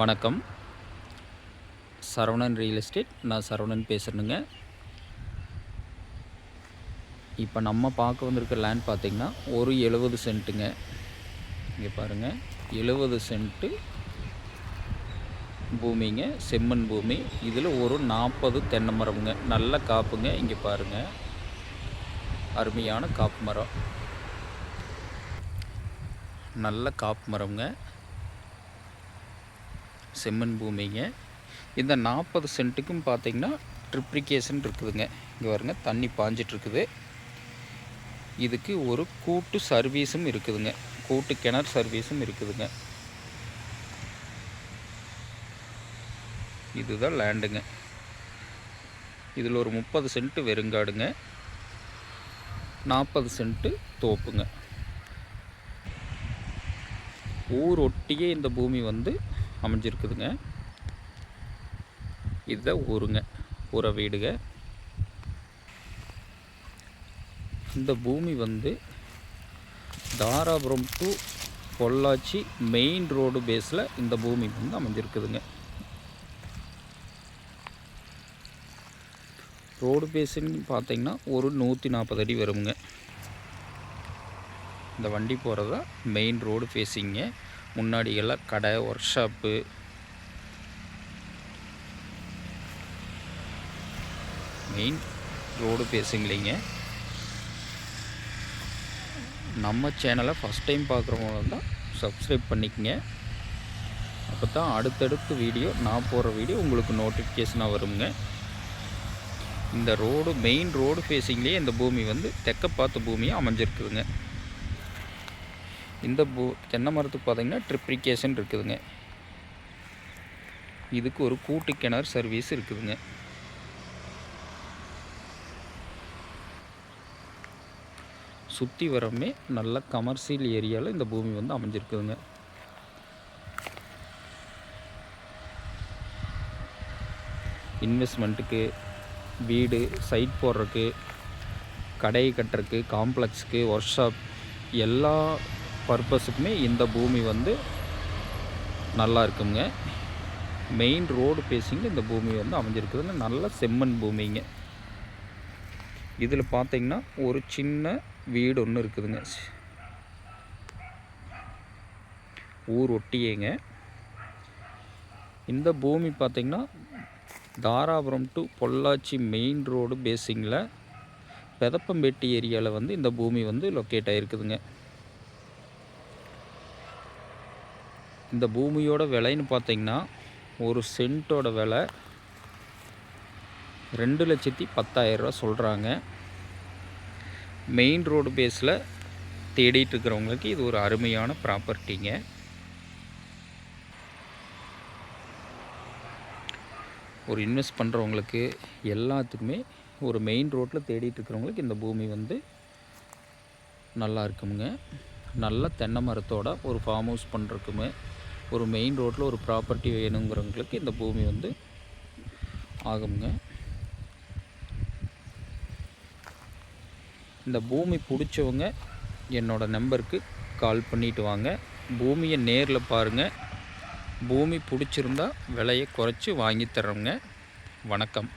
வணக்கம். Saravanan real estate நான் சரவணன் பேசுகிறேனுங்க இப்போ நம்ம பார்க்க வந்திருக்க லேண்ட் பார்த்திங்கன்னா ஒரு எழுபது சென்ட்டுங்க இங்கே பாருங்கள் எழுபது சென்ட்டு பூமிங்க செம்மண் பூமி. இதில் ஒரு நாற்பது தென்னை மரம்ங்க. நல்ல காப்புங்க இங்கே பாருங்கள் அருமையான காப்பு மரம். நல்ல காப்பு மரம்ங்க. செம்மண் பூமிங்க. இந்த நாற்பது சென்ட்டுக்கும் பார்த்திங்கன்னா ட்ரிப்ளிகேஷன் இருக்குதுங்க. இங்கே பாருங்க தண்ணி பாஞ்சிட்ருக்குது. இதுக்கு ஒரு கூட்டு சர்வீஸும் இருக்குதுங்க. கூட்டு கிணறு சர்வீஸும் இருக்குதுங்க. இதுதான் லேண்டுங்க. இதில் ஒரு முப்பது சென்ட்டு வெறுங்காடுங்க. நாற்பது சென்ட்டு தோப்புங்க. ஊர் ஒட்டியே இந்த பூமி வந்து அமைஞ்சிருக்குதுங்க. இதுதான் ஊருங்க ஊற வீடுங்க இந்த பூமி வந்து Dharapuram to Pollachi main road பேஸில் இந்த பூமி வந்து அமைஞ்சிருக்குதுங்க. ரோடு பேஸுன்னு பார்த்தீங்கன்னா ஒரு நூற்றி நாற்பது அடி வருங்க இந்த வண்டி போகிறதா மெயின் ரோடு ஃபேஸிங்க முன்னாடி எல்லாம் கடை ஒர்க் ஷாப்பு மெயின் ரோடு பேசுங்களீங்க. நம்ம சேனலை ஃபஸ்ட் டைம் பார்க்குறவங்க தான் சப்ஸ்கிரைப் பண்ணிக்கங்க. அப்போ தான் அடுத்தடுத்த வீடியோ நான் போடுற வீடியோ உங்களுக்கு நோட்டிஃபிகேஷனாக வருங்க. இந்த ரோடு மெயின் ரோடு ஃபேஸிங்லேயே இந்த பூமி வந்து தெற்க பார்த்த பூமியாக அமைஞ்சிருக்குதுங்க. இந்த பூ தென்னை மரத்துக்கு பார்த்தீங்கன்னா ட்ரிப்ளிகேஷன் இருக்குதுங்க. இதுக்கு ஒரு கூட்டு கிணறு சர்வீஸ் இருக்குதுங்க. சுற்றி வரமே நல்ல கமர்ஷியல் ஏரியாவில் இந்த பூமி வந்து அமைஞ்சிருக்குதுங்க. இன்வெஸ்ட்மெண்ட்டுக்கு வீடு சைட் போடுறதுக்கு கடை கட்டுறதுக்கு காம்ப்ளெக்ஸுக்கு ஒர்க் ஷாப் எல்லா பர்பஸுக்குமே இந்த பூமி வந்து நல்லா இருக்குங்க மெயின் ரோடு பேசிங்க இந்த பூமி வந்து அமைஞ்சிருக்குதுங்க. நல்ல செம்மண் பூமிங்க. இதில் பார்த்தீங்கன்னா ஒரு சின்ன வீடு ஒன்று இருக்குதுங்க. ஊர் ஒட்டியேங்க. இந்த பூமி பார்த்திங்கன்னா Dharapuram to Pollachi main road பேசிங்கில் Pethappampatti ஏரியாவில் வந்து இந்த பூமி வந்து லொக்கேட் ஆகிருக்குதுங்க. இந்த பூமியோட விலைன்னு பார்த்தீங்கன்னா ஒரு சென்ட்டோட விலை ரெண்டு லட்சத்தி பத்தாயிரரூவா சொல்கிறாங்க மெயின் ரோடு பேஸில் தேடிட்டு இருக்கிறவங்களுக்கு இது ஒரு அருமையான ப்ராப்பர்ட்டிங்க. ஒரு இன்வெஸ்ட் பண்ணுறவங்களுக்கு எல்லாத்துக்குமே ஒரு மெயின் ரோட்டில் தேடிட்டு இருக்கிறவங்களுக்கு இந்த பூமி வந்து நல்லா இருக்குங்க. நல்ல தென்னை மரத்தோட ஒரு ஃபார்ம் ஹவுஸ் பண்ணுறக்குமே ஒரு மெயின் ரோட்டில் ஒரு ப்ராப்பர்ட்டி வேணுங்கிறவங்களுக்கு இந்த பூமி வந்து ஆகுங்க. இந்த பூமி பிடிச்சவங்க என்னோடய நம்பருக்கு கால் பண்ணிட்டு வாங்க. பூமியை நேரில் பாருங்கள் பூமி பிடிச்சிருந்தா விலையை குறைச்சி வாங்கி தர்றோங்க வணக்கம்.